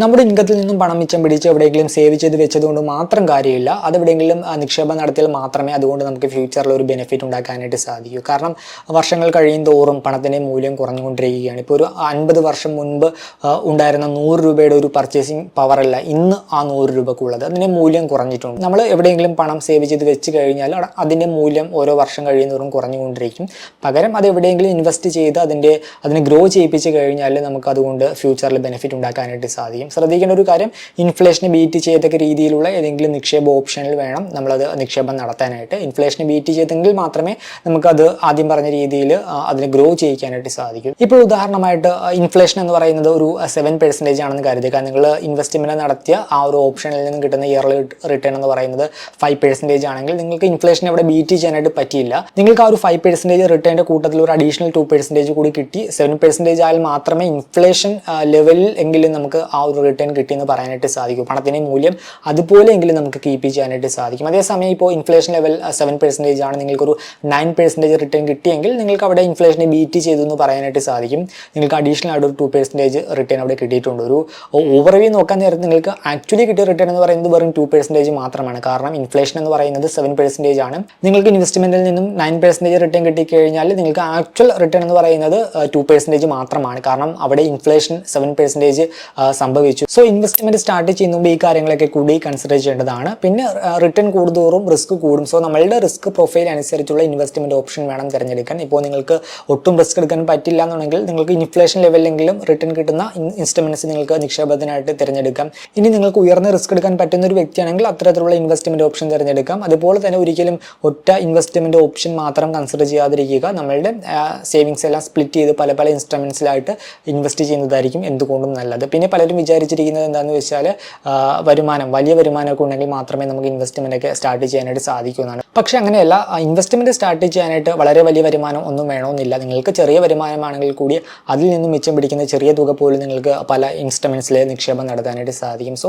നമ്മുടെ ഇൻകത്തിൽ നിന്നും പണം മിച്ചം പിടിച്ച് എവിടെയെങ്കിലും സേവ് ചെയ്ത് വെച്ചതുകൊണ്ട് മാത്രം കാര്യമില്ല. അതെവിടെയെങ്കിലും നിക്ഷേപം നടത്തിയാൽ മാത്രമേ അതുകൊണ്ട് നമുക്ക് ഫ്യൂച്ചറിൽ ഒരു ബെനിഫിറ്റ് ഉണ്ടാക്കാനായിട്ട് സാധിക്കൂ. കാരണം വർഷങ്ങൾ കഴിയും തോറും പണത്തിന്റെ മൂല്യം കുറഞ്ഞുകൊണ്ടിരിക്കുകയാണ്. ഇപ്പോൾ ഒരു അൻപത് വർഷം മുൻപ് ഉണ്ടായിരുന്ന നൂറ് രൂപയുടെ ഒരു പർച്ചേസിങ് പവറല്ല ഇന്ന് ആ നൂറ് രൂപക്കുള്ളത്. അതിന്റെ മൂല്യം കുറഞ്ഞിട്ടുണ്ട്. നമ്മൾ എവിടെയെങ്കിലും പണം സേവ് ചെയ്ത് വെച്ച് കഴിഞ്ഞാൽ അതിന്റെ മൂല്യം ഓരോ വർഷം കഴിയുന്നതോറും കുറഞ്ഞുകൊണ്ടിരിക്കും. പകരം അത് എവിടെയെങ്കിലും ഇൻവെസ്റ്റ് ചെയ്ത് അതിന്റെ അതിനെ ഗ്രോ ചെയ്യിപ്പിച്ച് കഴിഞ്ഞാൽ നമുക്ക് അതുകൊണ്ട് ഫ്യൂച്ചറിൽ ബെനിഫിറ്റ് ഉണ്ടാക്കാനായിട്ട് സാധിക്കും. ശ്രദ്ധിക്കേണ്ട ഒരു കാര്യം ഇൻഫ്ലേഷനെ ബീറ്റ് ചെയ്യത്തക്ക രീതിയിലുള്ള ഏതെങ്കിലും നിക്ഷേപ ഓപ്ഷനിൽ വേണം നമ്മളത് നിക്ഷേപം നടത്താനായിട്ട്. ഇൻഫ്ലേഷനെ ബീറ്റ് ചെയ്തെങ്കിൽ മാത്രമേ നമുക്കത് ആദ്യം പറഞ്ഞ രീതിയിൽ അതിനെ ഗ്രോ ചെയ്യിക്കാനായിട്ട് സാധിക്കും. ഇപ്പോൾ ഉദാഹരണമായിട്ട് ഇൻഫ്ലേഷൻ എന്ന് പറയുന്നത് ഒരു സെവൻ പെർസെന്റേജ് ആണെന്ന് കരുതുക. നിങ്ങൾ ഇൻവെസ്റ്റ്മെന്റ് നടത്തിയ ആ ഒരു ഓപ്ഷനിൽ നിന്ന് കിട്ടുന്ന ഇയർലി റിട്ടേൺ എന്ന് പറയുന്നത് ഫൈവ് പെർസെന്റേജ് ആണെങ്കിൽ നിങ്ങൾക്ക് ഇൻഫ്ലേഷൻ അവിടെ ബീറ്റ് ചെയ്യാനായിട്ട് പറ്റിയില്ല. നിങ്ങൾക്ക് ആ ഒരു ഫൈവ് പെർസെന്റേജ് റിട്ടേണിന്റെ കൂട്ടത്തിൽ ഒരു അഡീഷണൽ ടു പെർസെന്റേജ് കൂടി കിട്ടി. സെവൻ പെർസെന്റേജ് ആയാൽ മാത്രമേ ഇൻഫ്ലേഷൻ ലെവലിൽ എങ്കിലും നമുക്ക് ആ ഒരു റിട്ടേൺ കിട്ടി എന്ന് പറയാനായിട്ട് സാധിക്കും. പണത്തിന്റെ മൂല്യം അതുപോലെയെങ്കിലും നമുക്ക് കീപ്പ് ചെയ്യാനായിട്ട് സാധിക്കും. അതേസമയം ഇപ്പോൾ ഇൻഫ്ലേഷൻ ലെവൽ സെവൻ പെർസെന്റേജ് ആണ്. നിങ്ങൾക്കൊരു നയൻ പെർസെന്റേജ് റിട്ടേൺ കിട്ടിയെങ്കിൽ നിങ്ങൾക്ക് അവിടെ ഇൻഫ്ലേഷനെ ബീറ്റ് ചെയ്തു എന്ന് പറയാനായിട്ട് സാധിക്കും. നിങ്ങൾക്ക് അഡീഷണൽ ആയിട്ട് ഒരു ടു പെർസെന്റേജ് റിട്ടേൺ അവിടെ കിട്ടിയിട്ടുണ്ട്. ഒരു ഓവർവ്യൂ നോക്കാൻ നേരത്ത് നിങ്ങൾക്ക് ആക്ച്വലി കിട്ടിയ റിട്ടേൺ എന്ന് പറയുന്നത് വെറും ടു പെർസെന്റേജ് മാത്രമാണ്. കാരണം ഇൻഫ്ലേഷൻ എന്ന് പറയുന്നത് സെവൻ പെർസെന്റേജ് ആണ്. നിങ്ങൾക്ക് ഇൻവെസ്റ്റ്മെന്റിൽ നിന്നും നയൻ പെർസെന്റേജ് റിട്ടേൺ കിട്ടിക്കഴിഞ്ഞാൽ നിങ്ങൾക്ക് ആക്ച്വൽ റിട്ടേൺ എന്ന് പറയുന്നത് ടു പെർസെന്റേജ് മാത്രമാണ്. കാരണം അവിടെ ഇൻഫ്ലേഷൻ സെവൻ പെർസെന്റേജ് സംഭവിച്ചു സോ ഇൻവെസ്റ്റ്മെന്റ് സ്റ്റാർട്ട് ചെയ്യുമ്പോൾ ഈ കാര്യങ്ങളൊക്കെ കൂടി കൺസിഡർ ചെയ്യേണ്ടതാണ്. പിന്നെ റിട്ടേൺ കൂടുതോറും റിസ്ക് കൂടും. സോ നമ്മളുടെ റിസ്ക് പ്രൊഫൈൽ അനുസരിച്ചുള്ള ഇൻവെസ്റ്റ്മെന്റ് ഓപ്ഷൻ വേണം തിരഞ്ഞെടുക്കാൻ. ഇപ്പോൾ നിങ്ങൾക്ക് ഒട്ടും റിസ്ക് എടുക്കാൻ പറ്റില്ല എന്നുണ്ടെങ്കിൽ നിങ്ങൾക്ക് ഇൻഫ്ലേഷൻ ലെവലിലെങ്കിലും റിട്ടേൺ കിട്ടുന്ന ഇൻസ്ട്രുമെന്റ്സ് നിങ്ങൾക്ക് നിക്ഷേപത്തിനായിട്ട് തിരഞ്ഞെടുക്കാം. ഇനി നിങ്ങൾക്ക് ഉയർന്ന റിസ്ക് എടുക്കാൻ പറ്റുന്ന ഒരു വ്യക്തിയാണെങ്കിൽ അത്തരത്തിലുള്ള ഇൻവെസ്റ്റ്മെന്റ് ഓപ്ഷൻ തിരഞ്ഞെടുക്കാം. അതുപോലെ തന്നെ ഒരിക്കലും ഒറ്റ ഇൻവെസ്റ്റ്മെന്റ് ഓപ്ഷൻ മാത്രം കൺസിഡർ ചെയ്യാതിരിക്കുക. നമ്മളുടെ സേവിങ്സ് എല്ലാം സ്പ്ലിറ്റ് ചെയ്ത് പല പല ഇൻസ്ട്രുമെന്റ്സിലായിട്ട് ഇൻവെസ്റ്റ് ചെയ്യുന്നതായിരിക്കും എന്തുകൊണ്ടും നല്ലത്. പിന്നെ പലരും വിചാരിച്ചിരിക്കുന്നത് എന്താണെന്ന് വെച്ചാൽ വരുമാനം വലിയ വരുമാനമൊക്കെ ഉണ്ടെങ്കിൽ മാത്രമേ നമുക്ക് ഇൻവെസ്റ്റ്മെന്റ് ഒക്കെ സ്റ്റാർട്ട് ചെയ്യാനായിട്ട് സാധിക്കൂ എന്നാണ് പക്ഷേ അങ്ങനെയല്ല ഇൻവെസ്റ്റ്മെന്റ് സ്റ്റാർട്ട് ചെയ്യാനായിട്ട് വളരെ വലിയ വരുമാനം ഒന്നും വേണമെന്നില്ല. നിങ്ങൾക്ക് ചെറിയ വരുമാനമാണെങ്കിൽ കൂടി അതിൽ നിന്നും മിച്ചം പിടിക്കുന്ന ചെറിയ തുക പോലും നിങ്ങൾക്ക് പല ഇൻസ്റ്റമെന്റ്സിൽ നിക്ഷേപം നടത്താനായിട്ട് സാധിക്കും. സോ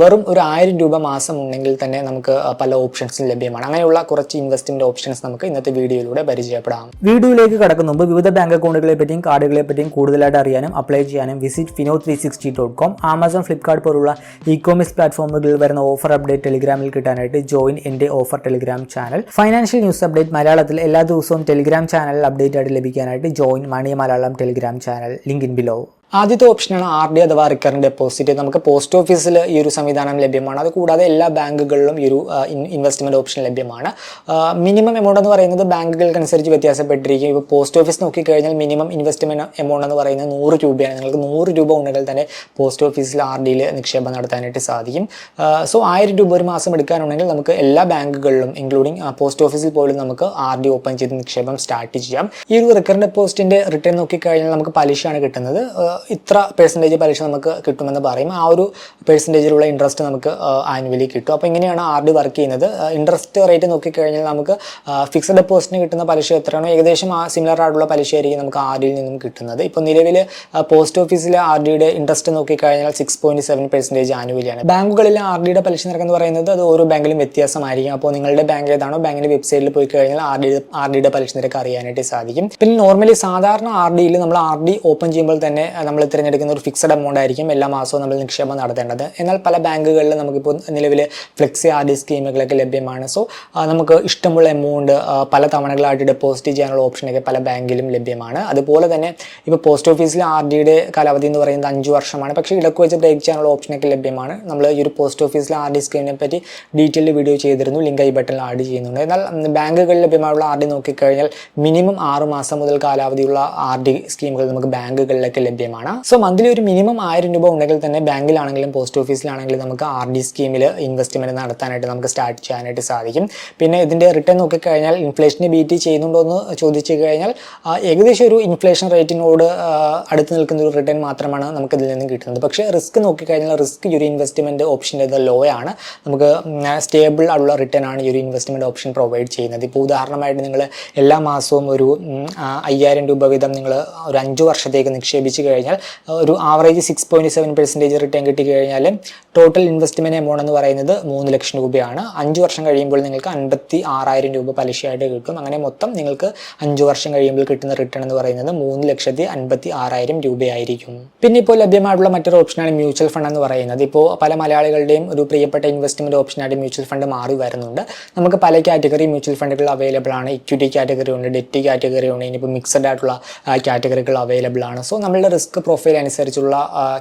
വെറും ഒരു ആയിരം രൂപ മാസം ഉണ്ടെങ്കിൽ തന്നെ നമുക്ക് പല ഓപ്ഷൻസും ലഭ്യമാണ്. അങ്ങനെയുള്ള കുറച്ച് ഇൻവെസ്റ്റ്മെന്റ് ഓപ്ഷൻസ് നമുക്ക് ഇന്നത്തെ വീഡിയോയിലൂടെ പരിചയപ്പെടാം. വീഡിയോയിലേക്ക് കടക്കുന്ന വിവിധ ബാങ്ക് അക്കൗണ്ടുകളെ പറ്റിയും കാർഡുകളെ പറ്റിയും കൂടുതലായിട്ട് അറിയാനും അപ്ലൈ ചെയ്യാനും visit Fino three sixty dot com Amazon Flipkart പോലുള്ള ഇ കോമേഴ്സ് പ്ലാറ്റ്ഫോമുകളിൽ വരുന്ന ഓഫർ അപ്ഡേറ്റ് ടെലിഗ്രാമിൽ കിട്ടാനായിട്ട് ജോയിൻ എന്റെ offer Telegram channel financial news update മലയാളത്തിൽ എല്ലാ ദിവസവും ടെലിഗ്രാം ചാനൽ അപ്ഡേറ്റ് ആയിട്ട് ലഭിക്കാനായിട്ട് join money Malayalam Telegram channel link in below ആദ്യത്തെ ഓപ്ഷനാണ് ആർ ഡി അഥവാ റിക്കറിംഗ് ഡെപ്പോസിറ്റ് നമുക്ക് പോസ്റ്റ് ഓഫീസിൽ ഈ ഒരു സംവിധാനം ലഭ്യമാണ്. അതുകൂടാതെ എല്ലാ ബാങ്കുകളിലും ഈ ഒരു ഇൻവെസ്റ്റ്മെന്റ് ഓപ്ഷൻ ലഭ്യമാണ്. മിനിമം എമൗണ്ട് എന്ന് പറയുന്നത് ബാങ്കുകൾക്കനുസരിച്ച് വ്യത്യാസപ്പെട്ടിരിക്കും. ഇപ്പോൾ പോസ്റ്റ് ഓഫീസ് നോക്കിക്കഴിഞ്ഞാൽ മിനിമം ഇൻവെസ്റ്റ്മെന്റ് എമൗണ്ട് എന്ന് പറയുന്നത് നൂറ് രൂപയാണ്. നിങ്ങൾക്ക് നൂറ് രൂപ ഉണ്ടെങ്കിൽ തന്നെ പോസ്റ്റ് ഓഫീസിൽ ആർ ഡിയിൽ നിക്ഷേപം നടത്താനായിട്ട് സാധിക്കും. സോ ആയിരം രൂപ ഒരു മാസം എടുക്കാനുണ്ടെങ്കിൽ നമുക്ക് എല്ലാ ബാങ്കുകളിലും ഇൻക്ലൂഡിങ് പോസ്റ്റ് ഓഫീസിൽ പോലും നമുക്ക് ആർ ഡി ഓപ്പൺ ചെയ്ത് നിക്ഷേപം സ്റ്റാർട്ട് ചെയ്യാം. ഈ ഒരു റിക്കറിംഗ് ഡെപ്പോസിറ്റിന്റെ റിട്ടേൺ നോക്കിക്കഴിഞ്ഞാൽ നമുക്ക് പലിശയാണ് കിട്ടുന്നത്. ഇത്ര പെർസെന്റേജ് പലിശ നമുക്ക് കിട്ടുമെന്ന് പറയും ആ ഒരു പെർസെന്റേജിലുള്ള ഇൻട്രസ്റ്റ് നമുക്ക് ആനുവലി കിട്ടും. അപ്പോൾ ഇങ്ങനെയാണ് ആർ ഡി വർക്ക് ചെയ്യുന്നത്. ഇൻട്രസ്റ്റ് റേറ്റ് നോക്കിക്കഴിഞ്ഞാൽ നമുക്ക് ഫിക്സഡ് ഡെപ്പോസിറ്റിന് കിട്ടുന്ന പലിശ എത്രയാണോ ഏകദേശം ആ സിമിലർ ആയിട്ടുള്ള പലിശയായിരിക്കും നമുക്ക് ആർ ഡിയിൽ നിന്നും കിട്ടുന്നത്. ഇപ്പോൾ നിലവിൽ പോസ്റ്റ് ഓഫീസിലെ ആർ ഡിയുടെ ഇൻട്രസ്റ്റ് നോക്കിക്കഴിഞ്ഞാൽ സിക്സ് പോയിന്റ് സെവൻ പെർസെന്റേജ് ആനുവലിയാണ് ബാങ്കുകളിലെ ആർ ഡിയുടെ പലിശ നിരക്ക് എന്ന് പറയുന്നത് അത് ഓരോ ബാങ്കിലും വ്യത്യാസമായിരിക്കും. അപ്പോൾ നിങ്ങളുടെ ബാങ്ക് ഏതാണോ ബാങ്കിന്റെ വെബ്സൈറ്റിൽ പോയി കഴിഞ്ഞാൽ ആർ ഡി ആർ ഡിയുടെ പലിശ നിരക്ക് അറിയാനായിട്ട് സാധിക്കും. പിന്നെ നോർമലി സാധാരണ ആർ ഡിയിൽ നമ്മൾ ആർ ഡി ഓപ്പൺ ചെയ്യുമ്പോൾ തന്നെ നമ്മൾ തിരഞ്ഞെടുക്കുന്ന ഒരു ഫിക്സഡ് എമൗണ്ട് ആയിരിക്കും എല്ലാ മാസവും നമ്മൾ നിക്ഷേപം നടത്തേണ്ടത്. എന്നാൽ പല ബാങ്കുകളിൽ നമുക്കിപ്പോൾ നിലവിൽ ഫ്ലെക്സി ഡി സ്കീമുകളൊക്കെ ലഭ്യമാണ്. സോ നമുക്ക് ഇഷ്ടമുള്ള എമൗണ്ട് പല തവണകളായിട്ട് ഡെപ്പോസിറ്റ് ചെയ്യാനുള്ള ഓപ്ഷനൊക്കെ പല ബാങ്കിലും ലഭ്യമാണ്. അതുപോലെ തന്നെ ഇപ്പോൾ പോസ്റ്റ് ഓഫീസിൽ ആർ ഡിയുടെ കാലാവധി എന്ന് പറയുന്നത് അഞ്ച് വർഷമാണ്. പക്ഷേ ഇടയ്ക്ക് വെച്ച് ബ്രേക്ക് ചെയ്യാനുള്ള ഓപ്ഷനൊക്കെ ലഭ്യമാണ്. നമ്മൾ ഈ ഒരു പോസ്റ്റ് ഓഫീസിലെ ആർ ഡി സ്കീമിനെ പറ്റി ഡീറ്റെയിൽ വീഡിയോ ചെയ്തിരുന്നു. ലിങ്ക് ഐ ബട്ടണിൽ ആഡ് ചെയ്യുന്നുണ്ട്. എന്നാൽ ബാങ്കുകളിൽ ലഭ്യമായുള്ള ആർ ഡി നോക്കിക്കഴിഞ്ഞാൽ മിനിമം ആറ് മാസം മുതൽ കാലാവധിയുള്ള ആർ ഡി സ്കീമുകൾ നമുക്ക് ബാങ്കുകളിലൊക്കെ ലഭ്യമാണ്. സോ മന്ത്ലി ഒരു മിനിമം ആയിരം രൂപ ഉണ്ടെങ്കിൽ തന്നെ ബാങ്കിലാണെങ്കിലും പോസ്റ്റ് ഓഫീസിലാണെങ്കിലും നമുക്ക് ആർ ഡി സ്കീമിൽ ഇൻവെസ്റ്റ്മെന്റ് നടത്താനായിട്ട് നമുക്ക് സ്റ്റാർട്ട് ചെയ്യാനായിട്ട് സാധിക്കും. പിന്നെ ഇതിന്റെ റിട്ടേൺ നോക്കിക്കഴിഞ്ഞാൽ ഇൻഫ്ലേഷനെ ബീറ്റ് ചെയ്യുന്നുണ്ടോ എന്ന് ചോദിച്ചു കഴിഞ്ഞാൽ ഏകദേശം ഒരു ഇൻഫ്ലേഷൻ റേറ്റിനോട് അടുത്ത് നിൽക്കുന്ന ഒരു റിട്ടേൺ മാത്രമാണ് നമുക്ക് ഇതിൽ നിന്ന് കിട്ടുന്നത്. പക്ഷേ റിസ്ക് നോക്കിക്കഴിഞ്ഞാൽ റിസ്ക് ഈ ഒരു ഇൻവെസ്റ്റ്മെന്റ് ഓപ്ഷന്റെ ലോ ആണ്. നമുക്ക് സ്റ്റേബിൾ ആയിട്ടുള്ള റിട്ടേൺ ആണ് ഈ ഒരു ഇൻവെസ്റ്റ്മെന്റ് ഓപ്ഷൻ പ്രൊവൈഡ് ചെയ്യുന്നത്. ഇപ്പോൾ ഉദാഹരണമായിട്ട് നിങ്ങൾ എല്ലാ മാസവും ഒരു അയ്യായിരം രൂപ വീതം നിങ്ങൾ ഒരു അഞ്ച് വർഷത്തേക്ക് നിക്ഷേപിച്ച് കഴിഞ്ഞാൽ കഴിഞ്ഞാൽ ഒരു average six point seven percentage return കിട്ടിക്കഴിഞ്ഞാൽ ടോട്ടൽ ഇൻവെസ്റ്റ്മെന്റ് എമൗണ്ട് എന്ന് പറയുന്നത് മൂന്ന് ലക്ഷം രൂപയാണ്. അഞ്ച് വർഷം കഴിയുമ്പോൾ നിങ്ങൾക്ക് അൻപത്തി ആറായിരം രൂപ പലിശയായിട്ട് കിട്ടും. അങ്ങനെ മൊത്തം നിങ്ങൾക്ക് അഞ്ച് വർഷം കഴിയുമ്പോൾ കിട്ടുന്ന റിട്ടേൺ എന്ന് പറയുന്നത് മൂന്ന് ലക്ഷത്തി അൻപത്തി ആറായിരം രൂപയായിരിക്കും. പിന്നെ ഇപ്പോൾ ലഭ്യമായിട്ടുള്ള മറ്റൊരു ഓപ്ഷനാണ് മ്യൂച്വൽ ഫണ്ട് എന്ന് പറയുന്നത്. ഇപ്പോൾ പല മലയാളികളുടെയും ഒരു പ്രിയപ്പെട്ട ഇൻവെസ്റ്റ്മെന്റ് ഓപ്ഷനായിട്ട് മ്യൂച്വൽ ഫണ്ട് മാറി വരുന്നുണ്ട്. നമുക്ക് പല കാറ്റഗറി മ്യൂച്വൽ ഫണ്ടുകൾ അവൈലബിൾ ആണ്. ഇക്വിറ്റി കാറ്റഗറി ഉണ്ട് ഡെറ്റ് കാറ്റഗറി ഉണ്ട് ഇനിയിപ്പോൾ മിക്സഡ് ആയിട്ടുള്ള കാറ്റഗറികൾ അവൈലബിൾ ആണ്. സോ നമ്മളുടെ റിസ്ക് പ്രൊഫൈൽ അനുസരിച്ചുള്ള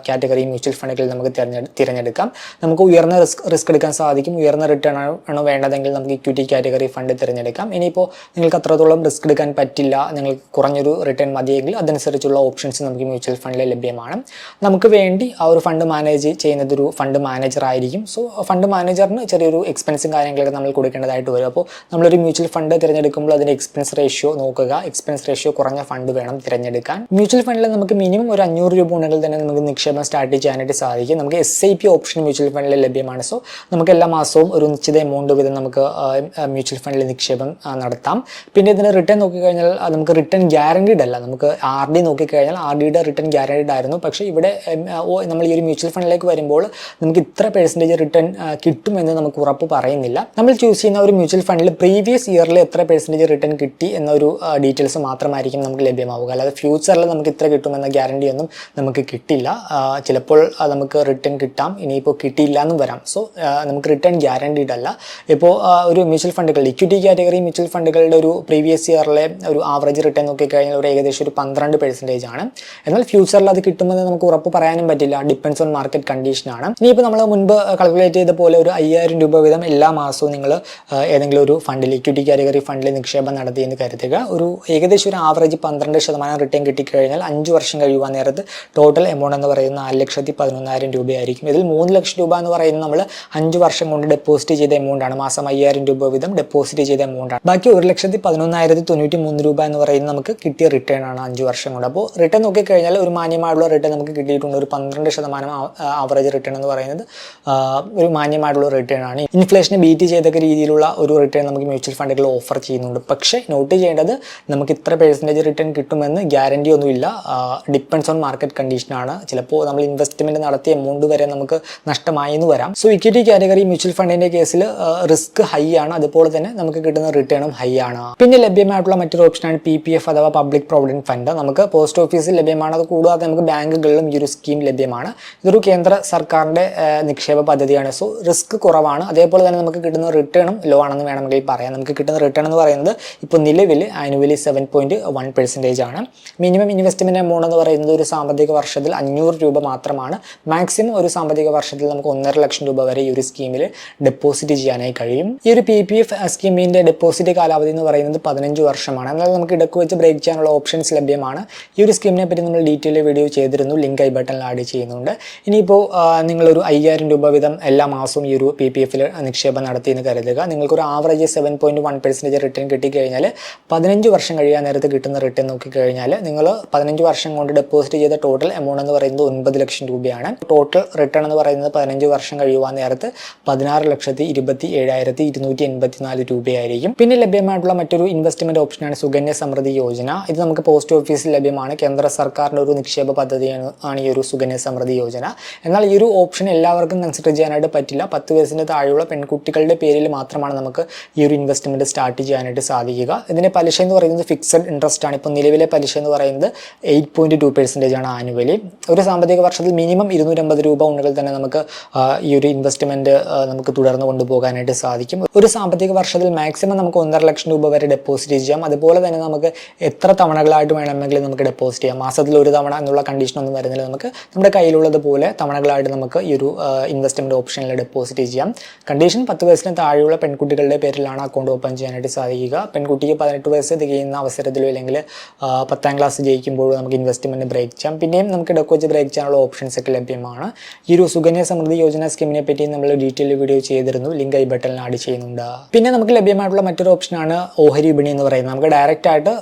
കാറ്റഗറി മ്യൂച്വൽ ഫണ്ടുകൾ നമുക്ക് തിരഞ്ഞെ തിരഞ്ഞെടുക്കാം. നമുക്ക് ഉയർന്ന റിസ്ക് റിസ്ക് എടുക്കാൻ സാധിക്കും. ഉയർന്ന റിട്ടേൺ ആണോ വേണ്ടതെങ്കിൽ നമുക്ക് ഇക്വിറ്റി കാറ്റഗറി ഫണ്ട് തിരഞ്ഞെടുക്കാം. ഇനിയിപ്പോൾ നിങ്ങൾക്ക് അത്രത്തോളം റിസ്ക് എടുക്കാൻ പറ്റില്ല നിങ്ങൾക്ക് കുറഞ്ഞൊരു റിട്ടേൺ മതിയെങ്കിൽ അതനുസരിച്ചുള്ള ഓപ്ഷൻസ് നമുക്ക് മ്യൂച്വൽ ഫണ്ടിൽ ലഭ്യമാണ്. നമുക്ക് വേണ്ടി ആ ഒരു ഫണ്ട് മാനേജ് ചെയ്യുന്നത് ഒരു ഫണ്ട് മാനേജർ ആയിരിക്കും. സോ ഫണ്ട് മാനേജറിന് ചെറിയൊരു എക്സ്പെൻസും കാര്യങ്ങളൊക്കെ നമ്മൾ കൊടുക്കേണ്ടതായിട്ട് വരും. അപ്പോൾ നമ്മളൊരു മ്യൂച്വൽ ഫണ്ട് തിരഞ്ഞെടുക്കുമ്പോൾ അതിന്റെ എക്സ്പെൻസ് റേഷ്യോ നോക്കുക. എക്സ്പെൻസ് റേഷ്യോ കുറഞ്ഞ ഫണ്ട് വേണം തിരഞ്ഞെടുക്കാൻ. മ്യൂച്വൽ ഫണ്ടിൽ നമുക്ക് മിനിമം ഒരു അഞ്ഞൂറ് രൂപ ഉണ്ടെങ്കിൽ തന്നെ നമുക്ക് നിക്ഷേപം സ്റ്റാർട്ട് ചെയ്യാനായിട്ട് സാധിക്കും. നമുക്ക് S I P option mutual ഫണ്ടിൽ ലഭ്യമാണ്. സോ നമുക്ക് എല്ലാ മാസവും ഒരു നിശ്ചിത എമൗണ്ട് വീതം നമുക്ക് മ്യൂച്വൽ ഫണ്ടിൽ നിക്ഷേപം നടത്താം. പിന്നെ ഇതിന് റിട്ടേൺ നോക്കിക്കഴിഞ്ഞാൽ നമുക്ക് റിട്ടേൺ ഗ്യാരണ്ടീഡ് അല്ല. നമുക്ക് ആർ ഡി നോക്കിക്കഴിഞ്ഞാൽ ആർ ഡിയുടെ റിട്ടേൺ ഗ്യാരണ്ടീഡ് ആയിരുന്നു. പക്ഷേ ഇവിടെ നമ്മൾ ഈ ഒരു മ്യൂച്വൽ ഫണ്ടിലേക്ക് വരുമ്പോൾ നമുക്ക് ഇത്ര പെർസെന്റേജ് റിട്ടേൺ കിട്ടുമെന്ന് നമുക്ക് ഉറപ്പ് പറയുന്നില്ല. നമ്മൾ ചൂസ് ചെയ്യുന്ന ഒരു മ്യൂച്വൽ ഫണ്ടിൽ പ്രീവിയസ് ഇയറിൽ എത്ര പെർസെന്റേജ് റിട്ടേൺ കിട്ടി എന്നൊരു ഡീറ്റെയിൽസ് മാത്രമായിരിക്കും നമുക്ക് ലഭ്യമാവുക. അല്ലാതെ ഫ്യൂച്ചറിൽ നമുക്ക് ഇത്ര കിട്ടുമെന്ന ഗ്യാരണ്ടി ഒന്നും നമുക്ക് കിട്ടില്ല. ചിലപ്പോൾ നമുക്ക് റിട്ടേൺ കിട്ടാം. ഇനിയിപ്പോൾ കിട്ടിയില്ല എന്നും വരാം സോ നമുക്ക് റിട്ടേൺ ഗ്യാരണ്ടീഡ് അല്ല. ഇപ്പോൾ ഒരു മ്യൂച്വൽ ഫണ്ടുകൾ ഇക്വിറ്റി കാറ്റഗറി മ്യൂച്വൽ ഫണ്ടുകളുടെ ഒരു പ്രീവിയസ് ഇയറിലെ ഒരു ആവറേജ് റിട്ടേൺ നോക്കിക്കഴിഞ്ഞാൽ ഒരു ഏകദേശം ഒരു പന്ത്രണ്ട് പെർസെന്റേജ് ആണ്. എന്നാൽ ഫ്യൂച്ചറിൽ അത് കിട്ടുമെന്ന് നമുക്ക് ഉറപ്പ് പറയാനും പറ്റില്ല. ഡിപ്പെൻസ് ഓൺ മാർക്കറ്റ് കണ്ടീഷനാണ് ഇനിയിപ്പോൾ നമ്മൾ മുൻപ് കാൽക്കുലേറ്റ് ചെയ്ത പോലെ ഒരു അയ്യായിരം രൂപ വീതം എല്ലാ മാസവും നിങ്ങൾ ഏതെങ്കിലും ഒരു ഫണ്ടിൽ ഇക്വിറ്റി കാറ്റഗറി ഫണ്ടിൽ നിക്ഷേപം നടത്തിയെന്ന് കരുതുക. ഒരു ഏകദേശം ഒരു ആവറേജ് പന്ത്രണ്ട് ശതമാനം റിട്ടേൺ കിട്ടിക്കഴിഞ്ഞാൽ അഞ്ച് വർഷം കഴിയുവാൻ നേരത്ത് ടോട്ടൽ എമൗണ്ട് എന്ന് പറയുന്നത് നാല് ലക്ഷത്തി പതിനൊന്നായിരം രൂപയായിരിക്കും. ഇതിൽ മൂന്ന് ലക്ഷം രൂപ എന്ന് പറയുന്നത് നമ്മൾ അഞ്ച് വർഷം കൊണ്ട് ഡെപ്പോസിറ്റ് ചെയ്ത എമൗണ്ട് ആണ്. മാസം അയ്യായിരം രൂപ വീതം ഡെപ്പോസിറ്റ് ചെയ്ത എമൗണ്ട് ആണ്. ബാക്കി ഒരു ലക്ഷത്തി പതിനൊന്നായിരത്തി തൊണ്ണൂറ്റി മൂന്ന് രൂപ എന്ന് പറയുന്നത് നമുക്ക് കിട്ടിയ റിട്ടേൺ ആണ് അഞ്ച് വർഷം കൊണ്ട്. അപ്പോൾ റിട്ടേൺ നോക്കിക്കഴിഞ്ഞാൽ ഒരു മാന്യമായിട്ടുള്ള റിട്ടേൺ നമുക്ക് കിട്ടിയിട്ടുണ്ട്. ഒരു പന്ത്രണ്ട് ശതമാനം ആവറേജ് റിട്ടേൺ എന്ന് പറയുന്നത് ഒരു മാന്യമായിട്ടുള്ള റിട്ടേൺ ആണ്. ഇൻഫ്ലേഷനെ ബീറ്റ് ചെയ്തൊക്കെ രീതിയിലുള്ള ഒരു റിട്ടേൺ നമുക്ക് മ്യൂച്വൽ ഫണ്ടുകൾ ഓഫർ ചെയ്യുന്നുണ്ട്. പക്ഷേ നോട്ട് ചെയ്യേണ്ടത് നമുക്ക് ഇത്ര പെർസെന്റേജ് റിട്ടേൺ കിട്ടുമെന്ന് ഗ്യാരണ്ടി ഒന്നുമില്ല. ഡിപ്പെൻസ് ഓൺ മാർക്കറ്റ് കണ്ടീഷനാണ് ചിലപ്പോൾ നമ്മൾ ഇൻവെസ്റ്റ്മെന്റ് നടത്തിയ എമൗണ്ട് വരെ നമുക്ക് നഷ്ടമായി എന്ന് വരാം. സോ ഇക്വിറ്റി കാറ്റഗറി മ്യൂച്വൽ ഫണ്ടിന്റെ കേസിൽ റിസ്ക് ഹൈ ആണ്. അതുപോലെ തന്നെ നമുക്ക് കിട്ടുന്ന റിട്ടേണും ഹൈ ആണ്. പിന്നെ ലഭ്യമായിട്ടുള്ള മറ്റൊരു ഓപ്ഷനാണ് പി പി എഫ് അഥവാ പബ്ലിക് പ്രൊവിഡന്റ് ഫണ്ട് നമുക്ക് പോസ്റ്റ് ഓഫീസിൽ ലഭ്യമാണ്. അത് കൂടാതെ നമുക്ക് ബാങ്കുകളിലും ഈ ഒരു സ്കീം ലഭ്യമാണ്. ഇതൊരു കേന്ദ്ര സർക്കാരിന്റെ നിക്ഷേപ പദ്ധതിയാണ്. സോ റിസ്ക് കുറവാണ്. അതേപോലെ തന്നെ നമുക്ക് കിട്ടുന്ന റിട്ടേണും ലോ ആണെന്ന് വേണമെങ്കിൽ പറയാം. നമുക്ക് കിട്ടുന്ന റിട്ടേൺ എന്ന് പറയുന്നത് ഇപ്പോൾ നിലവിൽ annually seven point one percentage ആണ്. മിനിമം ഇൻവെസ്റ്റ്മെന്റ് എമൗണ്ട് എന്ന് പറയുന്നത് ഒരു സാമ്പത്തിക വർഷത്തിൽ അഞ്ഞൂറ് രൂപ മാത്രമാണ്. മാക്സിമം ഒരു സാമ്പത്തിക വർഷത്തിൽ നമുക്ക് ഒന്നര ലക്ഷം രൂപ വരെ ഈ ഒരു സ്കീമിൽ ഡെപ്പോസിറ്റ് ചെയ്യാനായി കഴിയും. ഈ ഒരു പി പി എഫ് സ്കീമിന്റെ ഡെപ്പോസിറ്റ് കാലാവധി എന്ന് പറയുന്നത് പതിനഞ്ച് വർഷമാണ്. എന്നാൽ നമുക്ക് ഇടയ്ക്ക് വെച്ച് ബ്രേക്ക് ചെയ്യാനുള്ള ഓപ്ഷൻസ് ലഭ്യമാണ്. ഈ ഒരു സ്കീമിനെ പറ്റി നമ്മൾ ഡീറ്റെയിൽ വീഡിയോ ചെയ്തിരുന്നു. ലിങ്ക് ഐ ബട്ടണിൽ ആഡ് ചെയ്യുന്നുണ്ട്. ഇനിയിപ്പോൾ നിങ്ങളൊരു അയ്യായിരം രൂപ വീതം എല്ലാ മാസവും ഈ ഒരു പി പി എഫിൽ നിക്ഷേപം നടത്തിയെന്ന് കരുതുക. നിങ്ങൾക്കൊരു average seven point one percentage return കിട്ടിക്കഴിഞ്ഞാൽ പതിനഞ്ച് വർഷം കഴിയാൻ നേരത്ത് കിട്ടുന്ന റിട്ടേൺ നോക്കിക്കഴിഞ്ഞാൽ നിങ്ങൾ പതിനഞ്ച് വർഷം കൊണ്ട് ഡെപ്പോസിറ്റ് ചെയ്ത ടോട്ടൽ എമൗണ്ട് എന്ന് പറയുന്നത് ഒൻപത് ലക്ഷം രൂപയാണ്. ടോട്ടൽ റിട്ടേൺ എന്ന് പറയുന്നത് പതിനഞ്ച് വർഷം കഴിയുവാൻ നേരത്ത് പതിനാറ് ലക്ഷത്തി ഇരുപത്തി ഏഴായിരത്തി ഇരുന്നൂറ്റി എൺപത്തി നാല് രൂപയായിരിക്കും. പിന്നെ ലഭ്യമായിട്ടുള്ള മറ്റൊരു ഇൻവെസ്റ്റ്മെന്റ് ഓപ്ഷനാണ് സുകന്യ സമൃദ്ധി യോജന. ഇത് നമുക്ക് പോസ്റ്റ് ഓഫീസിൽ ലഭ്യമാണ്. കേന്ദ്ര സർക്കാരിന്റെ ഒരു നിക്ഷേപ പദ്ധതിയാണ് ആണ് ഈ ഒരു സുകന്യ സമൃദ്ധി യോജന. എന്നാൽ ഈ ഒരു ഓപ്ഷൻ എല്ലാവർക്കും കൺസിഡർ ചെയ്യാനായിട്ട് പറ്റില്ല. പത്ത് വയസ്സിന് താഴെയുള്ള പെൺകുട്ടികളുടെ പേരിൽ മാത്രമാണ് നമുക്ക് ഈ ഒരു ഇൻവെസ്റ്റ്മെന്റ് സ്റ്റാർട്ട് ചെയ്യാനായിട്ട് സാധിക്കുക. ഇതിന്റെ പലിശ എന്ന് പറയുന്നത് ഫിക്സഡ് ഇൻട്രസ്റ്റ് ആണ്. ഇപ്പോൾ നിലവിലെ പലിശ എന്ന് പറയുന്നത് എയ്റ്റ് പോയിന്റ് ടു പെർസെന്റേജ് ആണ് ആനുവലി ഒരു സാമ്പത്തിക വർഷത്തിൽ മിനിമം ഇരുന്നൂറ്റമ്പത് രൂപ ഉണ്ടെങ്കിൽ തന്നെ നമുക്ക് ഈ ഒരു ഇൻവെസ്റ്റ്മെന്റ് നമുക്ക് തുടർന്ന് കൊണ്ടുപോകാനായിട്ട് സാധിക്കും. ഒരു സാമ്പത്തിക വർഷത്തിൽ മാക്സിമം നമുക്ക് ഒന്നര ലക്ഷം രൂപ വരെ ഡെപ്പോസിറ്റ് ചെയ്യാം. അതുപോലെ തന്നെ നമുക്ക് എത്ര തവണകളായിട്ട് വേണമെങ്കിലും നമുക്ക് ഡെപ്പോസിറ്റ് ചെയ്യാം. മാസത്തിൽ ഒരു തവണ എന്നുള്ള കണ്ടീഷൻ ഒന്നും വരുന്നില്ല. നമുക്ക് നമ്മുടെ കയ്യിലുള്ളതുപോലെ തവണകളായിട്ട് നമുക്ക് ഈ ഒരു ഇൻവെസ്റ്റ്മെന്റ് ഓപ്ഷനിൽ ഡെപ്പോസിറ്റ് ചെയ്യാം. കണ്ടീഷൻ പത്ത് വയസ്സിന് താഴെയുള്ള പെൺകുട്ടികളുടെ പേരിലാണ് അക്കൗണ്ട് ഓപ്പൺ ചെയ്യാനായിട്ട് സാധിക്കുക. പെൺകുട്ടിക്ക് പതിനെട്ട് വയസ്സ് തികയുന്ന അവസരത്തിലോ അല്ലെങ്കിൽ പത്താം ക്ലാസ് ജയിക്കുമ്പോഴോ നമുക്ക് ഇൻവെസ്റ്റ്മെന്റ് ബ്രേക്ക് ചെയ്യാം പിന്നെയും നമുക്ക് ഇടയ്ക്ക് ബ്രേക്ക് ചെയ്യാനുള്ള ഓപ്ഷൻസ് ഒക്കെ ലഭ്യമാണ്. ഈ ഒരു സുകന്യ സമൃദ്ധി യോജന സ്കീമിനെ പറ്റി നമ്മൾ ഡീറ്റെയിൽ വീഡിയോ ചെയ്തിരുന്നു. ലിങ്ക് ഐ ബട്ടണിൽ ആഡ് ചെയ്യുന്നുണ്ട്. പിന്നെ നമുക്ക് ലഭ്യമായിട്ടുള്ള മറ്റൊരു ഓപ്ഷനാണ് ഓഹരി വിപണി എന്ന് പറയുന്നത്. നമുക്ക് ഡയറക്റ്റ് ആയിട്ട്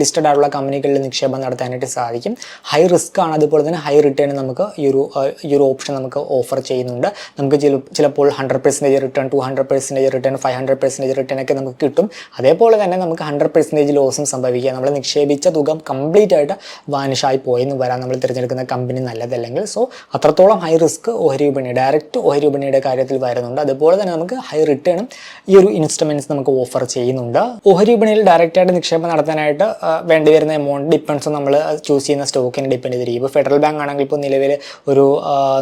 ലിസ്റ്റഡ് ആയിട്ടുള്ള കമ്പനികളിൽ നിക്ഷേപം നടത്താനായിട്ട് സാധിക്കും. ഹൈ റിസ്ക് ആണ്. അതുപോലെ തന്നെ ഹൈ റിട്ടേൺ നമുക്ക് ഈ ഒരു ഈ ഒരു ഓപ്ഷൻ നമുക്ക് ഓഫർ ചെയ്യുന്നുണ്ട്. നമുക്ക് ചിലപ്പോൾ hundred percentage return two hundred percentage return five hundred percentage return ഒക്കെ നമുക്ക് കിട്ടും. അതേപോലെ തന്നെ നമുക്ക് ഹൺഡ്രഡ് പെർസെന്റേജ് ലോസും സംഭവിക്കുക. നമ്മൾ നിക്ഷേപിച്ച തുക കംപ്ലീറ്റ് ആയിട്ട് വാനിഷായി പോയെന്ന് എന്ന് വരാൻ നമ്മൾ തിരഞ്ഞെടുക്കുന്ന കമ്പനി നല്ലതല്ലെങ്കിൽ സോ അത്രത്തോളം ഹൈ റിസ്ക് ഓഹരി വിപണി ഡയറക്റ്റ് ഓഹരി വിപണിയുടെ കാര്യത്തിൽ വരുന്നുണ്ട്. അതുപോലെ തന്നെ നമുക്ക് ഹൈ റിട്ടേണും ഈ ഒരു ഇൻസ്ട്രുമെന്റ്സ് നമുക്ക് ഓഫർ ചെയ്യുന്നുണ്ട്. ഓഹരി വിപണിയിൽ ഡയറക്റ്റ് ആയിട്ട് നിക്ഷേപം നടത്താനായിട്ട് വേണ്ടി വരുന്ന എമൗണ്ട് ഡിപ്പെൻസ് നമ്മൾ ചൂസ് ചെയ്യുന്ന സ്റ്റോക്കിനെ ഡിപ്പെൻഡ് ചെയ്തിരിക്കും. ഇപ്പോൾ ഫെഡറൽ ബാങ്ക് ആണെങ്കിൽ ഇപ്പോൾ നിലവിൽ ഒരു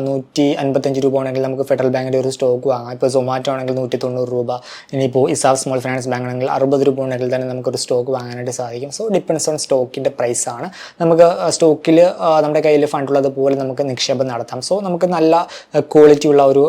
നൂറ്റി അൻപത്തഞ്ച് രൂപ ആണെങ്കിൽ നമുക്ക് ഫെഡറൽ ബാങ്കിന്റെ ഒരു സ്റ്റോക്ക് വാങ്ങാം. ഇപ്പോൾ സൊമാറ്റോ ആണെങ്കിൽ നൂറ്റി തൊണ്ണൂറ് രൂപ ഇനിയിപ്പോൾ ഇസാഫ് സ്മോൾ ഫിനാൻസ് ബാങ്ക് ആണെങ്കിൽ അറുപത് രൂപ ഉണ്ടെങ്കിൽ തന്നെ നമുക്കൊരു സ്റ്റോക്ക് വാങ്ങാനായിട്ട് സാധിക്കും. സോ ഡിപ്പെൻസ് ഓൺ സ്റ്റോക്കിന്റെ പ്രൈസാണ് നമുക്ക് സ്റ്റോക്കിൽ നമ്മുടെ കയ്യിൽ ഫണ്ട് പോലെ നമുക്ക് നിക്ഷേപം നടത്താം. സോ നമുക്ക് നല്ല ക്വാളിറ്റി ഉള്ള ഒരു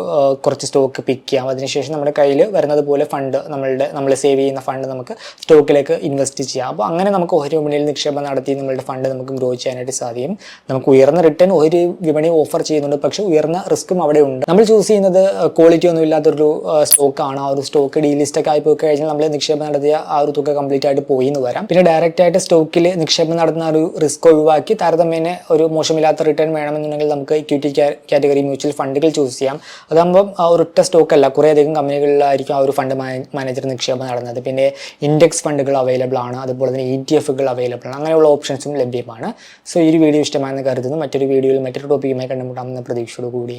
കുറച്ച് സ്റ്റോക്ക് പിക്ക് ചെയ്യാം. അതിനുശേഷം നമ്മുടെ കയ്യിൽ വരുന്നത് പോലെ ഫണ്ട് നമ്മളുടെ നമ്മൾ സേവ് ചെയ്യുന്ന ഫണ്ട് നമുക്ക് സ്റ്റോക്കിലേക്ക് ഇൻവെസ്റ്റ് ചെയ്യാം. അപ്പോൾ അങ്ങനെ നമുക്ക് ഓഹരി വിപണിയിൽ നിക്ഷേപം നടത്തി നമ്മളുടെ ഫണ്ട് നമുക്ക് ഗ്രോ ചെയ്യാനായിട്ട് സാധിക്കും. നമുക്ക് ഉയർന്ന റിട്ടേൺ ഓഹരി വിപണി ഓഫർ ചെയ്യുന്നുണ്ട്. പക്ഷേ ഉയർന്ന റിസ്ക്കും അവിടെ ഉണ്ട്. നമ്മൾ ചൂസ് ചെയ്യുന്നത് ക്വാളിറ്റി ഒന്നും ഇല്ലാത്തൊരു സ്റ്റോക്കാണ് ആ ഒരു സ്റ്റോക്ക് ഡീ ലിസ്റ്റ് ഒക്കെ ആയി പോയി കഴിഞ്ഞാൽ നമ്മൾ നിക്ഷേപം നടത്തിയ ആ ഒരു തുക കംപ്ലീറ്റ് ആയിട്ട് പോയി എന്ന് വരാം. പിന്നെ ഡയറക്റ്റ് ആയിട്ട് സ്റ്റോക്കിൽ നിക്ഷേപം നടത്തുന്ന ഒരു റിസ്ക് ഒഴിവാക്കി താരതമ്യേന ഒരു മോശമില്ലാത്ത റിട്ടേൺ വേണമെന്നുണ്ടെങ്കിൽ നമുക്ക് ഇക്വിറ്റി കാറ്റഗറി മ്യൂച്വൽ ഫണ്ടുകൾ ചൂസ് ചെയ്യാം. അതാകുമ്പോൾ ഒരു ഒരൊറ്റ സ്റ്റോക്ക് അല്ല കുറേയധികം കമ്പനികളിലായിരിക്കും ആ ഒരു ഫണ്ട് മാനേജർ നിക്ഷേപം നടന്നത്. പിന്നെ ഇൻഡെക്സ് ഫണ്ടുകൾ അവൈലബിൾ ആണ് അതുപോലെ തന്നെ ഇ ടി എഫുകൾ അവൈലബിൾ ആണ്. അങ്ങനെയുള്ള ഓപ്ഷൻസും ലഭ്യമാണ്. സോ ഈ ഒരു വീഡിയോ ഇഷ്ടമാണെന്ന് കരുതുന്നു. മറ്റൊരു വീഡിയോയിൽ മറ്റൊരു ടോപ്പിക്കുമായി കണ്ടുമുട്ടാമെന്ന പ്രതീക്ഷയോട് കൂടി